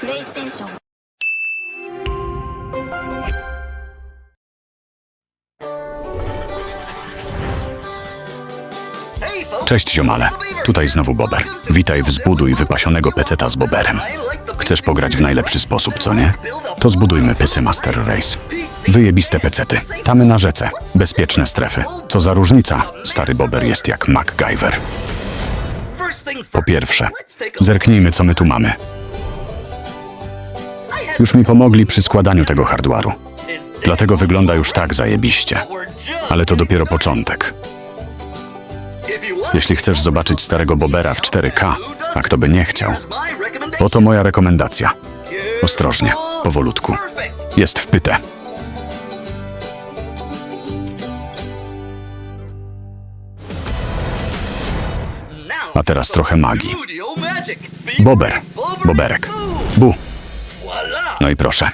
プレイステーション Cześć ziomale, tutaj znowu Bober. Witaj w zbuduj wypasionego peceta z Boberem. Chcesz pograć w najlepszy sposób, co nie? To zbudujmy PC Master Race. Wyjebiste pecety. Tamy na rzece. Bezpieczne strefy. Co za różnica? Stary Bober jest jak MacGyver. Po pierwsze, zerknijmy co my tu mamy. Już mi pomogli przy składaniu tego hardware'u. Dlatego wygląda już tak zajebiście. Ale to dopiero początek. Jeśli chcesz zobaczyć starego Bobera w 4K, a kto by nie chciał, oto moja rekomendacja. Ostrożnie, powolutku. Jest wpyte. A teraz trochę magii. Bober, Boberek, Bu. No i proszę,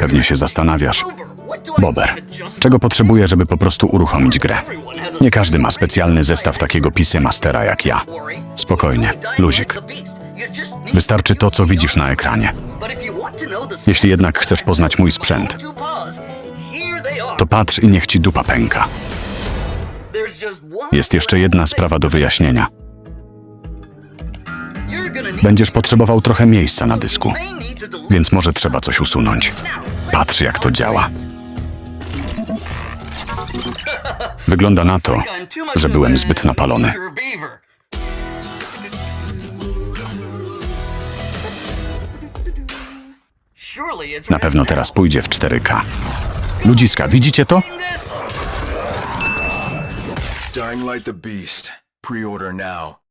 pewnie się zastanawiasz. Bober, czego potrzebuję, żeby po prostu uruchomić grę? Nie każdy ma specjalny zestaw takiego PC Mastera jak ja. Spokojnie, luzik. Wystarczy to, co widzisz na ekranie. Jeśli jednak chcesz poznać mój sprzęt, to patrz i niech ci dupa pęka. Jest jeszcze jedna sprawa do wyjaśnienia. Będziesz potrzebował trochę miejsca na dysku, więc może trzeba coś usunąć. Patrz, jak to działa. Wygląda na to, że byłem zbyt napalony. Na pewno teraz pójdzie w 4K. Ludziska, widzicie to? Dying Light the Beast. Pre-order now.